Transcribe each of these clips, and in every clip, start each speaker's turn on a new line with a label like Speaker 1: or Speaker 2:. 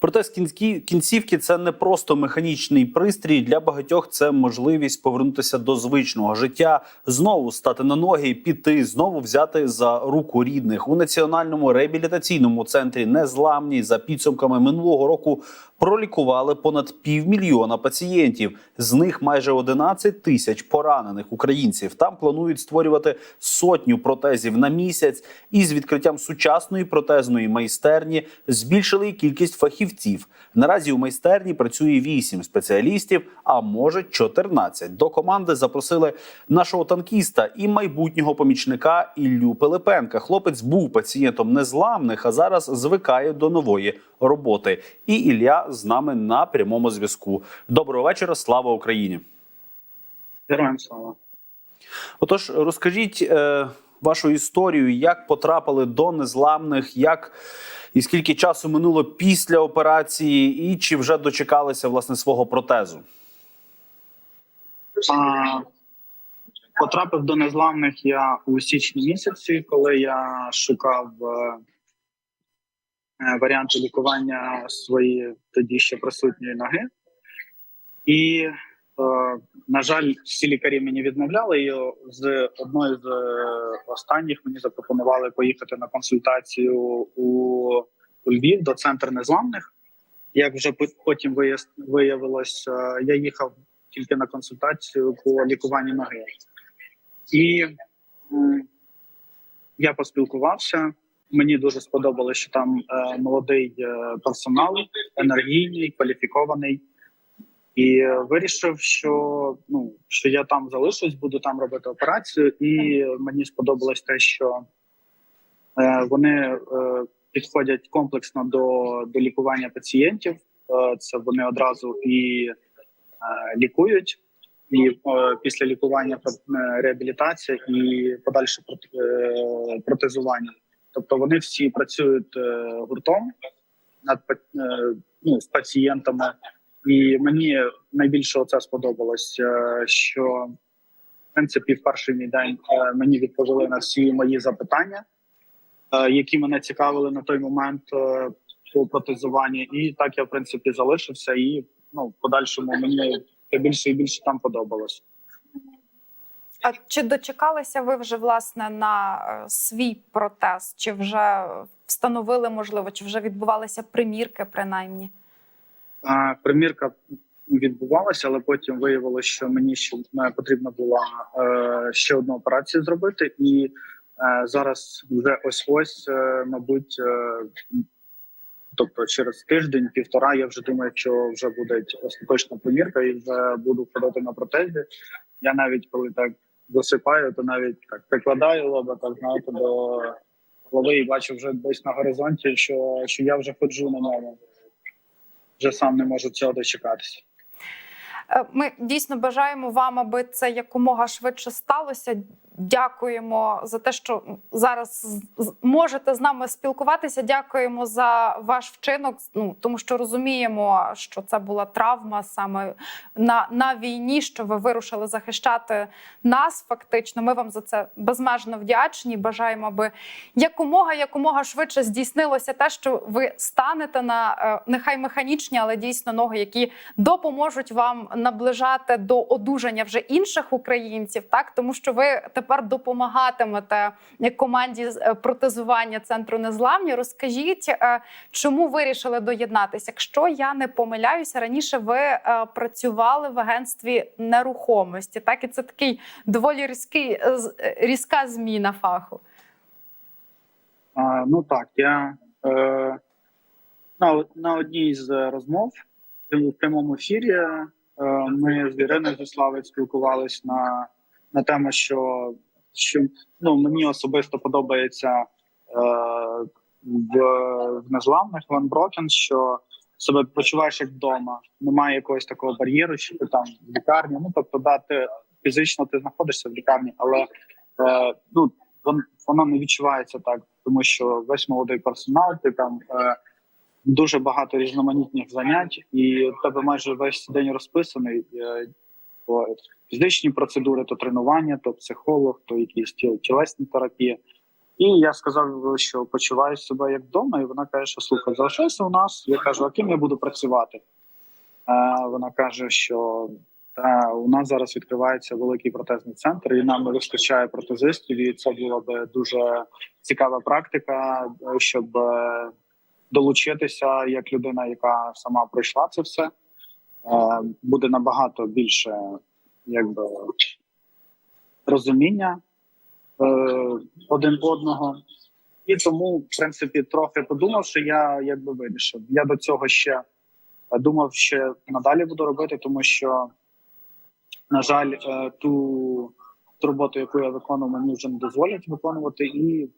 Speaker 1: Протез кінські- кінцівки це не просто механічний пристрій. Для багатьох це можливість повернутися до звичного життя, знову стати на ноги, піти, знову взяти за руку рідних у національному реабілітаційному центрі Незламні за підсумками минулого року пролікували понад півмільйона пацієнтів. З них майже 11 тисяч поранених українців. Там планують створювати сотню протезів на місяць. І з відкриттям сучасної протезної майстерні збільшили кількість фахівців. Наразі у майстерні працює 8 спеціалістів, а може 14. До команди запросили нашого танкіста і майбутнього помічника Іллю Пилипенка. Хлопець був пацієнтом незламних, а зараз звикає до нової роботи. І Ілля з нами на прямому зв'язку. Доброго вечора, слава Україні!
Speaker 2: Героям слава.
Speaker 1: Отож, розкажіть е, вашу історію, як потрапили до незламних, як і скільки часу минуло після операції, і чи вже дочекалися власне свого протезу?
Speaker 2: А, потрапив до незламних я у січні місяці, коли я шукав е, варіанти лікування своєї тоді ще присутньої ноги. І, е, на жаль, всі лікарі мені відмовляли. І з одної з е, останніх мені запропонували поїхати на консультацію у, Львів до центру незламних. Як вже потім виявилось, е, я їхав тільки на консультацію по лікуванню ноги. І я поспілкувався. Мені дуже сподобалося, що там е, молодий е, персонал, енергійний, кваліфікований. І вирішив, що ну що я там залишусь, буду там робити операцію. І мені сподобалось те, що е, вони е, підходять комплексно до, до лікування пацієнтів. Е, це вони одразу і е, лікують, і е, після лікування е, реабілітація і подальше проте- протезування. Тобто вони всі працюють е, гуртом над е, ну, з пацієнтами. І мені найбільше це сподобалось, е, що в принципі в перший мій день мені відповіли на всі мої запитання, які мене цікавили на той момент по протезуванню. І так я в принципі залишився. І ну в подальшому мені більше і більше там подобалось.
Speaker 3: А чи дочекалися ви вже власне на е, свій протез? Чи вже встановили можливо, чи вже відбувалися примірки, принаймні?
Speaker 2: А, Примірка відбувалася, але потім виявилося, що мені ще е, потрібна була е, ще одну операцію зробити, і е, зараз вже ось ось, е, мабуть, е, тобто через тиждень, півтора, я вже думаю, що вже буде остаточна примірка, і вже буду ходити на протезі. Я навіть коли так засипаю, то навіть так прикладаю лоба, так знаєте, до голови і бачу вже десь на горизонті, що, що я вже ходжу на ньому вже сам не можу цього дочекатися.
Speaker 3: Е, Ми дійсно бажаємо вам, аби це якомога швидше сталося. Дякуємо за те, що зараз можете з нами спілкуватися. Дякуємо за ваш вчинок. Ну тому що розуміємо, що це була травма саме на, на війні, що ви вирушили захищати нас. Фактично, ми вам за це безмежно вдячні. Бажаємо, аби якомога якомога швидше здійснилося те, що ви станете на е, нехай механічні, але дійсно ноги, які допоможуть вам наближати до одужання вже інших українців, так тому що ви тепер допомагатимете команді е, протезування центру незламні. Розкажіть, е, чому вирішили доєднатися? Якщо я не помиляюся, раніше ви е, працювали в агентстві нерухомості, так і це такий доволі різкий різка зміна фаху.
Speaker 2: А, ну так, я е, на, на одній з розмов в прямому ефірі е, ми з Іриною Зіславець спілкувались на, на тему, що, що ну, мені особисто подобається е, в, в незламних в Unbroken, що себе почуваєш як вдома. Немає якогось такого бар'єру, що ти там в лікарні. Ну тобто, да, ти фізично ти знаходишся в лікарні, але е, ну вон- воно не відчувається так, тому що весь молодий персонал, ти там е, дуже багато різноманітних занять, і тебе майже весь день розписаний. Фізичні процедури, то тренування, то психолог, то якісь тілесні терапії. І я сказав, що почуваю себе як вдома, і вона каже, що слухай, залишайся у нас. Я кажу, а ким я буду працювати? Е, вона каже, що та, у нас зараз відкривається великий протезний центр, і нам не вистачає протезистів. І це була би дуже цікава практика, щоб е, долучитися як людина, яка сама пройшла це все. Е, буде набагато більше якби розуміння е, один одного. І тому, в принципі, трохи подумавши, я якби вирішив. Я до цього ще думав, ще надалі буду робити, тому що, на жаль, е, ту, ту роботу, яку я виконував, мені вже не дозволять виконувати, і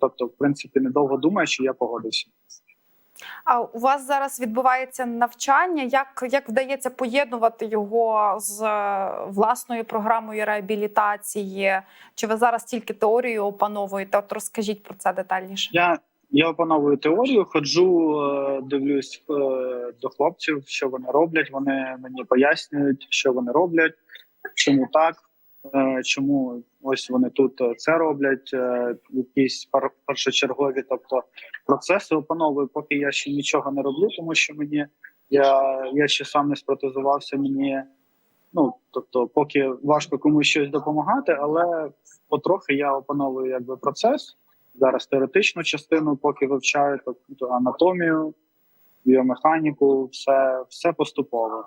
Speaker 2: тобто, в принципі, недовго думаючи, я погодився.
Speaker 3: А у вас зараз відбувається навчання. Як, як вдається поєднувати його з е, власною програмою реабілітації? Чи ви зараз тільки теорію опановуєте? От розкажіть про це детальніше.
Speaker 2: Я, я опановую теорію, ходжу, е, дивлюсь е, до хлопців, що вони роблять. Вони мені пояснюють, що вони роблять, чому так, чому ось вони тут е, це роблять. е, Якісь пер- першочергові, тобто процеси опановую, поки я ще нічого не роблю, тому що мені я, я ще сам не спротезувався. Мені ну тобто, поки важко комусь щось допомагати, але потрохи я опановую якби процес зараз теоретичну частину, поки вивчаю тобто анатомію, біомеханіку, все, все поступово.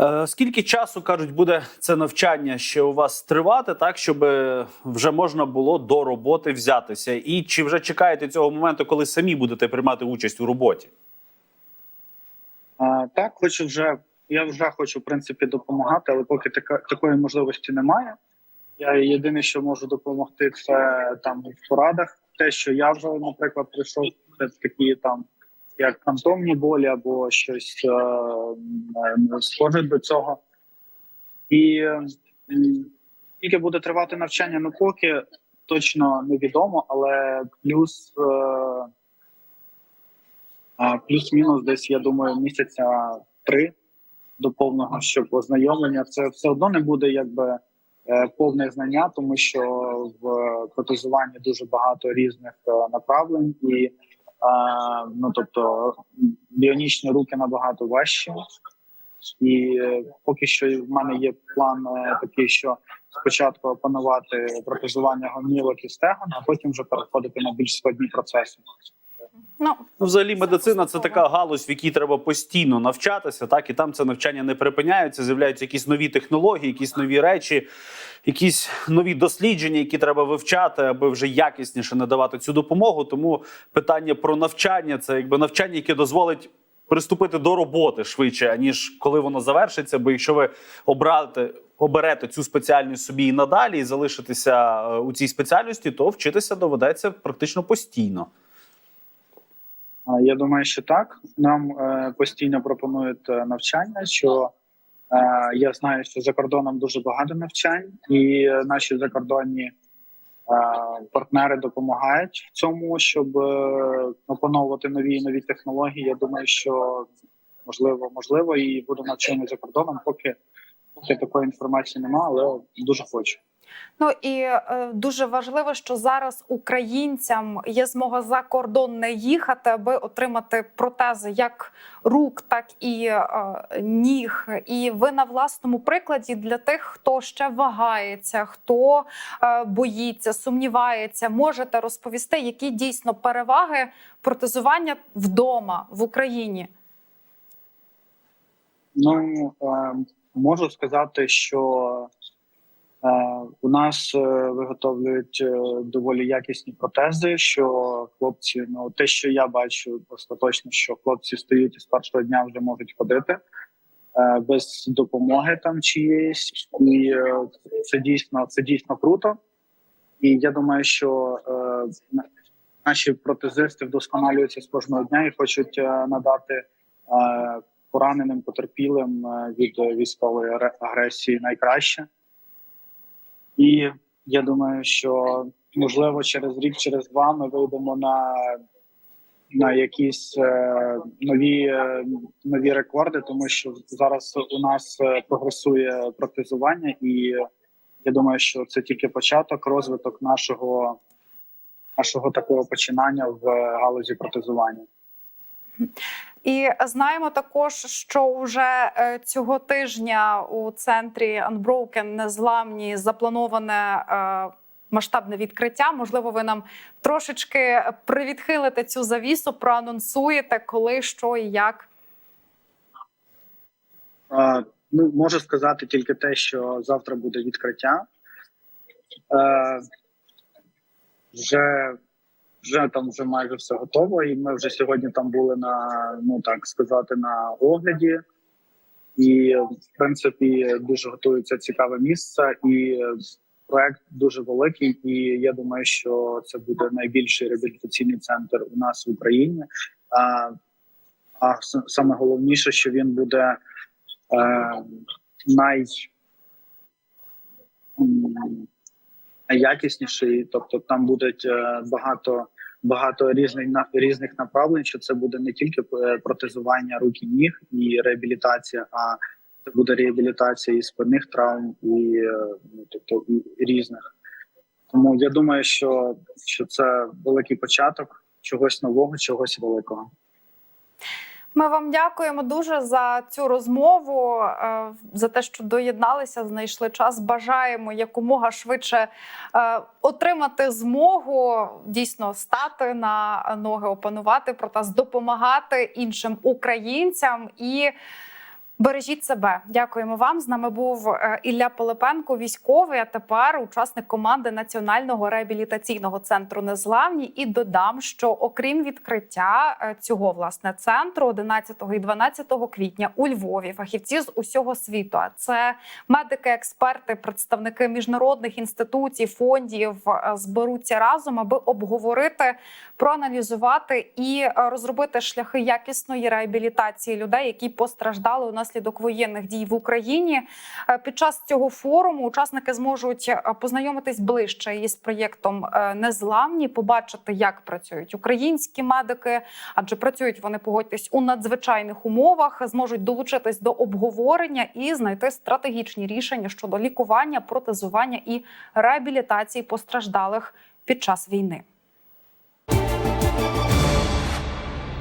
Speaker 1: Е, Скільки часу кажуть, буде це навчання ще у вас тривати, так щоб е, вже можна було до роботи взятися? І чи вже чекаєте цього моменту, коли самі будете приймати участь у роботі?
Speaker 2: Так, хочу вже. Я вже хочу в принципі допомагати, але поки така такої можливості немає. Я єдине, що можу допомогти, це там в порадах. Те, що я вже, наприклад, прийшов, це такі там як фантомні болі або щось е, е, схоже до цього. І скільки буде тривати навчання, ну поки точно невідомо, але плюс, е, плюс-мінус десь, я думаю, місяця три до повного щоб ознайомлення. Це все одно не буде якби повне знання, тому що в протезуванні дуже багато різних направлень, і е, ну тобто біонічні руки набагато важчі. І е, поки що в мене є план е, такий, що спочатку опанувати протезування гомілок і стегон, а потім вже переходити на більш складні процеси.
Speaker 3: Ну
Speaker 1: Ну, взагалі, медицина це така галузь, в якій треба постійно навчатися, так і там це навчання не припиняється. З'являються якісь нові технології, якісь нові речі, якісь нові дослідження, які треба вивчати, аби вже якісніше надавати цю допомогу. Тому питання про навчання це якби навчання, яке дозволить. Приступити до роботи швидше, аніж коли воно завершиться. Бо якщо ви обрати, оберете цю спеціальність собі і надалі, і залишитеся е, у цій спеціальності, то вчитися доведеться практично постійно.
Speaker 2: Я думаю, що так. Нам е, постійно пропонують е, навчання. Що е, я знаю, що за кордоном дуже багато навчань, і наші закордонні партнери допомагають в цьому, щоб опановувати нові і нові технології. Я думаю, що можливо, можливо, і буду навчений за кордоном, поки поки такої інформації немає, але дуже хочу.
Speaker 3: Ну і е, дуже важливо, що зараз українцям є змога за кордон не їхати, аби отримати протези як рук, так і е, ніг. І ви на власному прикладі для тих, хто ще вагається, хто е, боїться, сумнівається, можете розповісти, які дійсно переваги протезування вдома в Україні.
Speaker 2: Ну е, можу сказати, що у нас е, виготовлюють е, доволі якісні протези. Що хлопці, ну те, що я бачу, остаточно, що хлопці стоять і з першого дня вже можуть ходити е, без допомоги там чиєїсь, і е, це дійсно це дійсно круто. І я думаю, що е, наші протезисти вдосконалюються з кожного дня і хочуть е, надати. Е, пораненим потерпілим е, від військової агресії найкраще. І я думаю, що можливо через рік, через два ми вийдемо на, на якісь е, нові, е, нові рекорди, тому що зараз у нас е, прогресує протезування, і Я думаю, що це тільки початок, розвиток нашого, нашого такого починання в галузі протезування.
Speaker 3: І знаємо також, що вже е, цього тижня у центрі Unbroken незламні заплановане е, масштабне відкриття. Можливо, ви нам трошечки привідхилите цю завісу, проанонсуєте, коли, що і як.
Speaker 2: Е, ну, можу сказати тільки те, що завтра буде відкриття. Е, вже, вже там вже майже все готово, і ми вже сьогодні там були на, ну так сказати, на огляді. І, в принципі, дуже готується цікаве місце, і проект дуже великий. І я думаю, що це буде найбільший реабілітаційний центр у нас в Україні. А, а саме головніше, що він буде е, най, м, найякісніший, тобто там будуть е, багато. Багато різних різних направлень, що це буде не тільки е, протезування рук і ніг і реабілітація, а це буде реабілітація і спинних травм, і е, ну, тобто і різних. Тому я думаю, що, що це великий початок чогось нового, чогось великого.
Speaker 3: Ми вам дякуємо дуже за цю розмову, е, за те, що доєдналися, знайшли час. Бажаємо якомога швидше е, отримати змогу дійсно стати на ноги, опанувати протез, допомагати іншим українцям і. Бережіть себе, дякуємо вам. З нами був е, Ілля Полипенко, військовий, а тепер учасник команди Національного реабілітаційного центру Незламні. І додам, що окрім відкриття е, цього власне центру 11 і 12 квітня у Львові фахівці з усього світу, а це медики, експерти, представники міжнародних інституцій, фондів е, зберуться разом, аби обговорити, проаналізувати і розробити шляхи якісної реабілітації людей, які постраждали унаслідок воєнних дій в Україні. Е, Під час цього форуму учасники зможуть е, познайомитись ближче із проєктом е, Незламні, побачити, як працюють українські медики, адже працюють вони погодьтесь у надзвичайних умовах, зможуть долучитись до обговорення і знайти стратегічні рішення щодо лікування, протезування і реабілітації постраждалих під час війни.